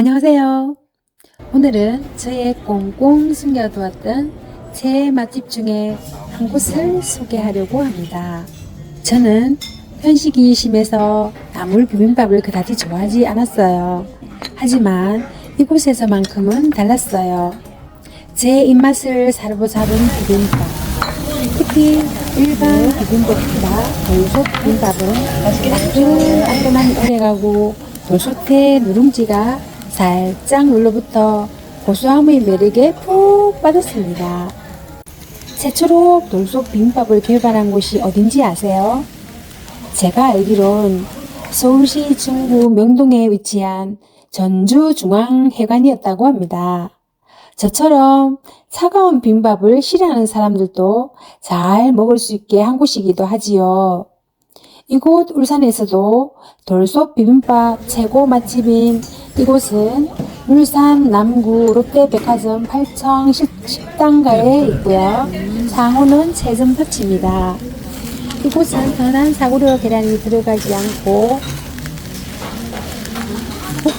안녕하세요. 오늘은 저의 꽁꽁 숨겨두었던 제 맛집 중에 한 곳을 소개하려고 합니다. 저는 편식이 심해서 나물 비빔밥을 그다지 좋아하지 않았어요. 하지만 이곳에서만큼은 달랐어요. 제 입맛을 사로잡은 비빔밥. 특히 일반 비빔밥보다 돌솥 비빔밥은 따끈따끈한 오래가고 돌솥의 누룽지가 살짝 눌러붙어 고소함의 매력에 푹 빠졌습니다. 새초록 돌솥 비빔밥을 개발한 곳이 어딘지 아세요? 제가 알기론 서울시 중구 명동에 위치한 전주중앙회관이었다고 합니다. 저처럼 차가운 비빔밥을 싫어하는 사람들도 잘 먹을 수 있게 한 곳이기도 하지요. 이곳 울산에서도 돌솥 비빔밥 최고 맛집인 이곳은 울산 남구 롯데백화점 8층 식- 식당가에 있고요. 상호는 채점터치입니다. 이곳은 흔한 사구려 계란이 들어가지 않고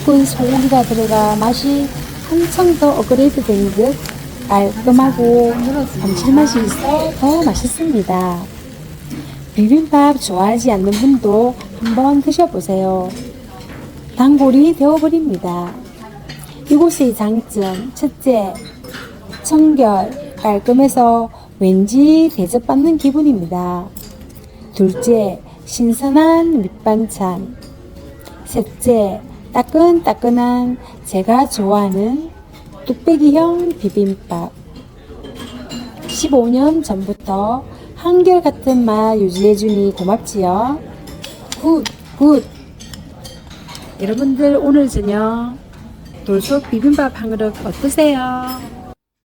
볶은 소고기가 들어가 맛이 한층 더 업그레이드 된듯 깔끔하고 감칠맛이 있어 더 맛있습니다. 비빔밥 좋아하지 않는 분도 한번 드셔보세요. 단골이 되어버립니다. 이곳의 장점, 첫째, 청결, 깔끔해서 왠지 대접받는 기분입니다. 둘째, 신선한 밑반찬. 셋째, 따끈따끈한 제가 좋아하는 뚝배기형 비빔밥. 15년 전부터 한결같은 맛 유지해주니 고맙지요. 굿, 굿. 여러분들 오늘 저녁 돌솥 비빔밥 한 그릇 어떠세요?